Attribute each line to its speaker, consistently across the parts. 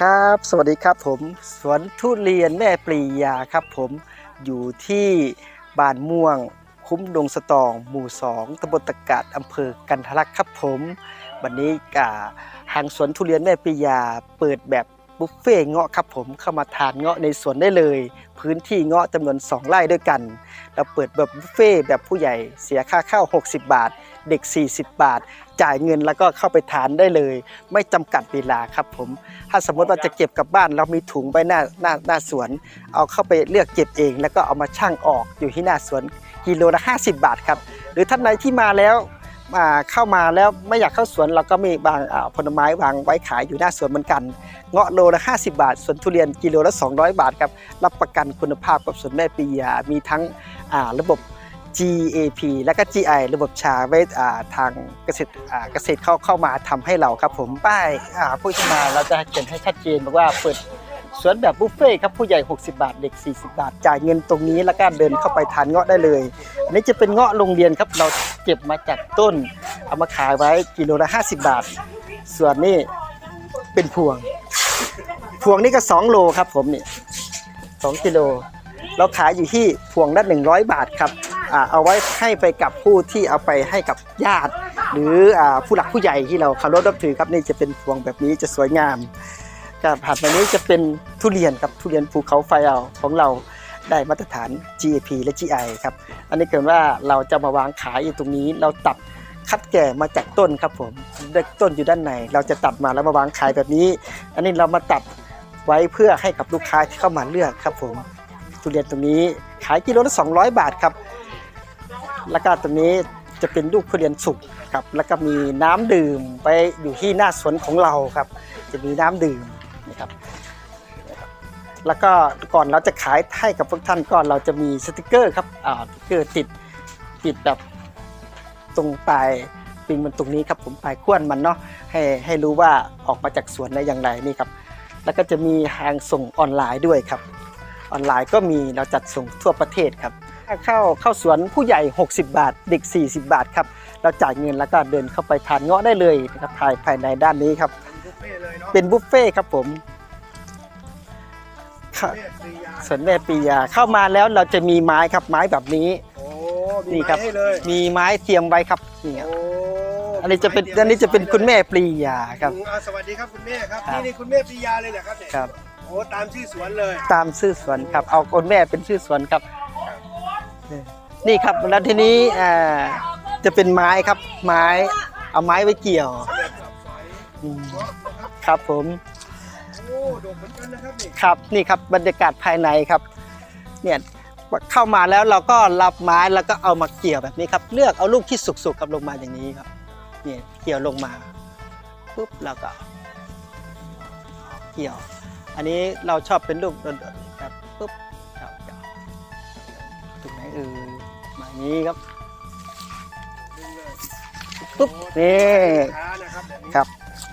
Speaker 1: ครับ สวัสดีครับผมสวนทุเรียนแม่ปรียาครับผมอยู่ที่บ้านม่วง คุ้มดงสตอง หมู่สองตำบลตะกาดอำเภอกันทะลักครับผม วันนี้กาทางสวนทุเรียนแม่ปรียาเปิดแบบบุฟเฟ่ต์เงาะครับผมเข้ามาทานเงาะในสวนได้เลย พื้นที่เงาะจำนวน 2 ไร่ด้วยกัน เราเปิดแบบบุฟเฟ่ต์แบบผู้ใหญ่เสียค่าเข้า60 บาท เด็ก 40 บาท จ่ายเงินแล้วก็เข้าไปทานได้เลย ไม่จำกัดเวลาครับผม ถ้าสมมติว่าจะเก็บกลับบ้าน เรามีถุงไว้หน้าหน้าหน้าสวน เอาเข้าไปเลือกเก็บเอง แล้วก็เอามาชั่งออกอยู่ที่หน้าสวนกิโลละ50 บาทครับ หรือท่านใดที่มาแล้วอ่าเข้ามาแล้วไม่อยากเข้าสวนเราก็มีบางผลไม้วางไว้ขายอยู่หน้าสวนเหมือนกัน เงาะโลละ 50 บาท ส่วนทุเรียนกิโลละ 200 บาทครับ รับประกันคุณภาพกับสวนแม่ปียามีทั้งระบบ GAP และก็ GI ระบบชาไว้ทางเกษตรเกษตรเข้าเข้ามาทำให้เราครับผมป้ายผู้ที่มาเราจะเขียนให้ชัดเจนบอกว่าเปิดสวนแบบบุฟเฟ่ครับผู้ใหญ่ 60 บาท เด็ก 40 บาท จ่ายเงินตรงนี้แล้วก็เดินเข้าไปทานเงาะได้เลย อันนี้จะเป็นเงาะโรงเรียนครับ เราเก็บมาจากต้น เอามาขายไว้กิโลละ 50 บาท ส่วนนี้เป็นพวง พวงนี่ก็ 2 โลครับผมนี่2กิโล เราขายอยู่ที่พวงละ 100 บาทครับ เอาไว้ให้ไปกับผู้ที่เอาไปให้กับญาติ หรืออผู้หลักผู้ใหญ่ที่เราเคารพนับถือครับนี่จะเป็นพวงแบบนี้จะสวยงามกับผัดแบบนี้จะเป็นทุเรียนครับทุเรียนภูเขาไฟเอาของเราได้มาตรฐาน GAP และ GI ครับอันนี้เกิดว่าเราจะมาวางขายอยู่ตรงนี้เราตัดคัดแก่มาจากต้นครับผมเด็กต้นอยู่ด้านใน เราจะตัดมาแล้วมาวางขายแบบนี้ อันนี้เรามาตัดไว้เพื่อให้กับลูกค้าที่เข้ามาเลือกครับผมทุเรียนตรงนี้ขายกิโลละ200 บาทครับ แล้วก็ตรงนี้จะเป็นลูกทุเรียนสุกครับแล้วก็มีน้ำดื่มไปอยู่ที่หน้าสวนของเราครับ จะมีน้ำดื่มนะครับแล้วก็ก่อนเราจะขายให้กับพวกท่านก่อนเราจะมีสติกเกอร์ครับอ่าสติกเกอร์ติดติดแบบตรงปลายปิงมันตรงนี้ครับผมปลายขั้วมันเนาะให้ให้รู้ว่าออกมาจากสวนได้อย่างไรนี่ครับ แล้วก็จะมีทางส่งออนไลน์ด้วยครับ ออนไลน์ก็มีเราจัดส่งทั่วประเทศครับ ถ้าเข้าเข้าสวนผู้ใหญ่ 60 บาท เด็ก 40 บาทครับเราจ่ายเงินแล้วก็เดินเข้าไปทานเงาะได้เลยนะครับภายภายในด้านนี้ครับ
Speaker 2: บุฟเฟ่ต์เลยเนาะ
Speaker 1: เป็นบุฟเฟ่ต์ครับผมค่ะ
Speaker 2: แม่ปรียา
Speaker 1: สวนแม่ปียาเข้ามาแล้วเราจะมีไม้ครับไม้แบบนี้
Speaker 2: โอ้
Speaker 1: นี่
Speaker 2: มี
Speaker 1: ครับ
Speaker 2: ไม้ให้เลย
Speaker 1: มีไม้เตรียมไว้ครับนี่ครับ
Speaker 2: โอ้
Speaker 1: อันนี้จะเป็น
Speaker 2: ไม้ตรียม
Speaker 1: อันนี้จะเป็นคุณแม่ปรียาครับ
Speaker 2: อืมอ่าสวัสดีครับคุณแม่ครับ
Speaker 1: ครับ
Speaker 2: นี่นี่คุณแม่ปรียาเลยเหรอครับเนี่ย
Speaker 1: ครับ
Speaker 2: โอ้ตามชื่อสวนเลย
Speaker 1: ตามชื่อสวนครับ เอาคุณแม่เป็นชื่อสวนครับ นี่ครับแล้วทีนี้จะเป็นไม้ครับ ไม้เอาไม้ไว้เกี่ยว
Speaker 2: ครับ
Speaker 1: ผม
Speaker 2: ครับนี่
Speaker 1: ครับบรรยากาศภายในครับ เนี่ยเข้ามาแล้วเราก็รับไม้แล้วก็เอามาเกี่ยวแบบนี้ครับ เลือกเอาลูกที่สุกๆกับลงมาอย่างนี้ครับเนี่ยเกี่ยวลงมาปุ๊บแล้วก็ เกี่ยว อันนี้เราชอบเป็นลูกโดดๆครับปุ๊บ เออมาอย่างนี้ครับ
Speaker 2: ดึงเลย
Speaker 1: ปุ๊บนี่
Speaker 2: ขานะครับแบบนี้
Speaker 1: ครับ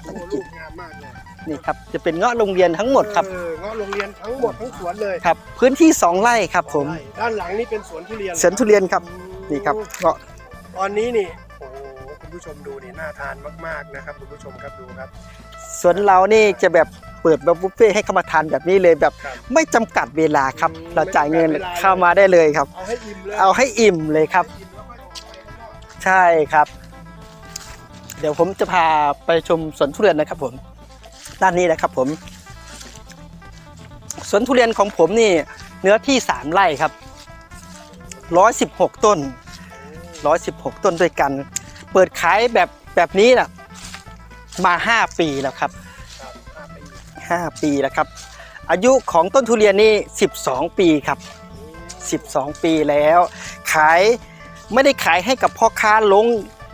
Speaker 2: โอ้ลูกงามมากเลย
Speaker 1: นี่ครับจะเป็นเงาะโรงเรียนทั้งหมดครับ
Speaker 2: เออเงาะโรงเรียนทั้งหมดทั้งสวนเลย
Speaker 1: ครับ พื้นที่สองไร่ครับ ผม
Speaker 2: ใช่ด้านหลังนี่เป็นสวนทุเรียน
Speaker 1: สวนทุเรียนครับนี่ครับเงาะ
Speaker 2: ตอนนี้นี่โอ้โหคุณผู้ชมดูนี่น่าทานมาก ๆนะครับ คุณผู้ชมครับดูครับ
Speaker 1: ส่วนเรานี่จะแบบ เปิดแบบบุฟเฟ่ต์ให้เข้ามาทานแบบนี้เลยแบบ
Speaker 2: ครับ
Speaker 1: ไม่จำกัดเวลาครับ
Speaker 2: อืม
Speaker 1: เราจ่ายเงิน
Speaker 2: ไม่จำกัดเวลา
Speaker 1: เข้ามาได้เลยครับ
Speaker 2: เอาให้อิ่มเลย
Speaker 1: เอาให้อิ่มเลยครับ
Speaker 2: อิ่มแล้วค่อยออกไปข้างนอก
Speaker 1: ใช่ครับ เดี๋ยวผมจะพาไปชมสวนทุเรียนนะครับผมด้านนี้นะครับผมสวนทุเรียนของผมนี่เนื้อที่สามไร่ครับร้อยสิบหกต้นร้อยสิบหกต้นด้วยกัน เปิดขายแบบแบบนี้นะมาห้าปีแล้วครับ
Speaker 2: ครับห้าปี
Speaker 1: 5 ปีแล้วครับ อายุของต้นทุเรียนนี่ 12 ปีครับ 12 ปีแล้ว ขายไม่ได้ขายให้กับพ่อค้าลง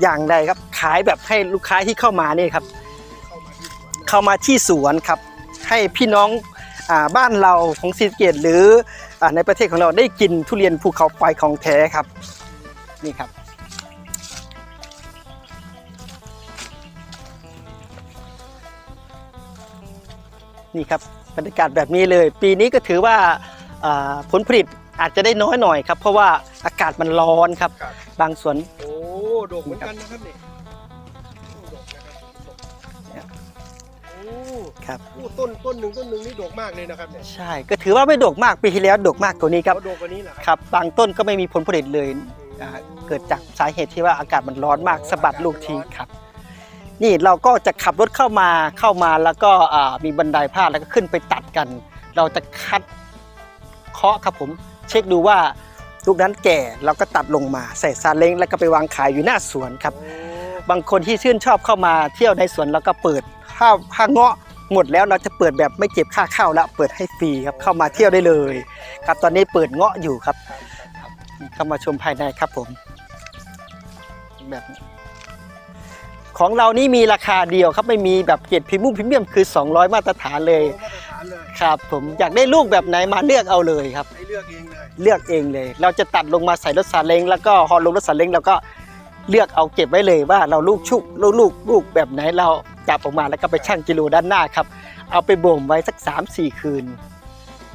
Speaker 1: อย่างใดครับ ขายแบบให้ลูกค้าที่เข้ามานี่ครับ
Speaker 2: เข้ามาที่สวน
Speaker 1: ครับ ให้พี่น้องอบ้านเราของศรีสะเกตหรืออในประเทศของเราได้กินทุเรียนภูเขาไฟของแท้ครับ นี่ครับ นี่ครับบรรยากาศแบบนี้เลย ปีนี้ก็ถือว่าอ่าผลผลิตอาจจะได้น้อยหน่อยครับ เพราะว่าอากาศมันร้อนครับ
Speaker 2: ครับ
Speaker 1: บางสวน
Speaker 2: โอ้โดกเหมือนกันนะครับนี่โอ้โดกนะครับโดก
Speaker 1: เนี่ย
Speaker 2: โอ้
Speaker 1: ครับ
Speaker 2: โอ้ต้นต้นหนึ่งต้นหนึ่งนี่ดกมากเลยนะครับเนี่ย
Speaker 1: ใช่ ก็ถือว่าไม่ดกมากปีที่แล้วดกมากกว่านี้ครับ
Speaker 2: เขาดกกว่านี้เหรอ
Speaker 1: ครับบางต้นก็ไม่มีผลผลิตเลยอ่าเกิดจากสาเหตุที่ว่าอากาศมันร้อนมากสะบัดลูกทิ้งครับ นี่เราก็จะขับรถเข้ามาเข้ามาแล้วก็มีบันไดพาดแล้วก็ขึ้นไปตัดกัน เราจะคัดเคาะครับผมเช็คดูว่าลูกนั้นแก่เราก็ตัดลงมาใส่ซาเล้งแล้วก็ไปวางขายอยู่หน้าสวนครับ บางคนที่ชื่นชอบเข้ามาเที่ยวในสวนแล้วก็เปิดถ้าถ้าเงาะหมดแล้วเราจะเปิดแบบไม่เก็บค่าเข้าแล้วเปิดให้ฟรีครับเข้ามาเที่ยวได้เลย ครับตอนนี้เปิดเงาะอยู่ครับ เข้ามาชมภายในครับผมแบบนี้ ของเรานี่มีราคาเดียวครับไม่มีแบบเกรดพรีเมียมพรีเมียมคือ 200 มาตรฐานเลย
Speaker 2: มาตรฐานเลย
Speaker 1: ครับผมอยากได้ลูกแบบไหนมาเลือกเอาเลยครับ
Speaker 2: ให้เลือกเองเลย
Speaker 1: เลือกเองเลย เราจะตัดลงมาใส่รถซาเล้งแล้วก็ฮอลลงรถซาเล้งแล้วก็เลือกเอาเก็บไว้เลยว่าเราลูกชุบลูกลูกลูกแบบไหนเราจับออกมาแล้วก็ไปชั่งกิโลด้านหน้าครับ เอาไปบ่มไว้สัก 3-4 คืน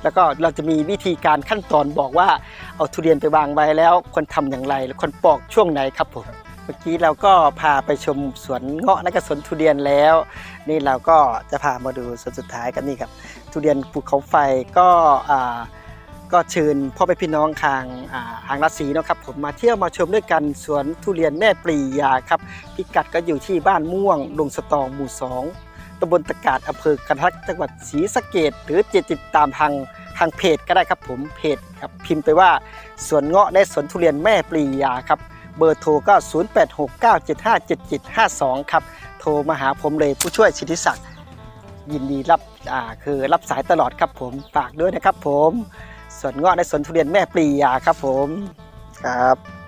Speaker 1: แล้วก็เราจะมีวิธีการขั้นตอนบอกว่าเอาทุเรียนไปวางไว้แล้วควรทำอย่างไร และควรปอกช่วงไหนครับผม เมื่อกี้เราก็พาไปชมสวนเงาะและก็สวนทุเรียนแล้ว นี่เราก็จะพามาดูสวนสุดท้ายกันนี่ครับ ทุเรียนภูเขาไฟก็อ่าก็เชิญพ่อแม่พี่น้องทางอ่าทางรัศสีนะครับผมมาเที่ยวมาชมด้วยกันสวนทุเรียนแม่ปรียาครับพิกัดก็อยู่ที่บ้านม่วงดงสตองหมู่สองตำบลตะกาดอำเภอกันทักจังหวัดศรีสะเกดหรือจะติดตามทางทางเพจก็ได้ครับผมเพจครับพิมพ์ไปว่าสวนเงาะและสวนทุเรียนแม่ปรียาครับ เบอร์โทรก็ 0869757752 ครับ โทรมาหาผมเลยผู้ช่วยสิทธิศักดิ์ยินดีรับอ่าคือรับสายตลอดครับผมฝากด้วยนะครับผมสวนเงาะในสวนทุเรียนแม่ปรียาครับผมครับ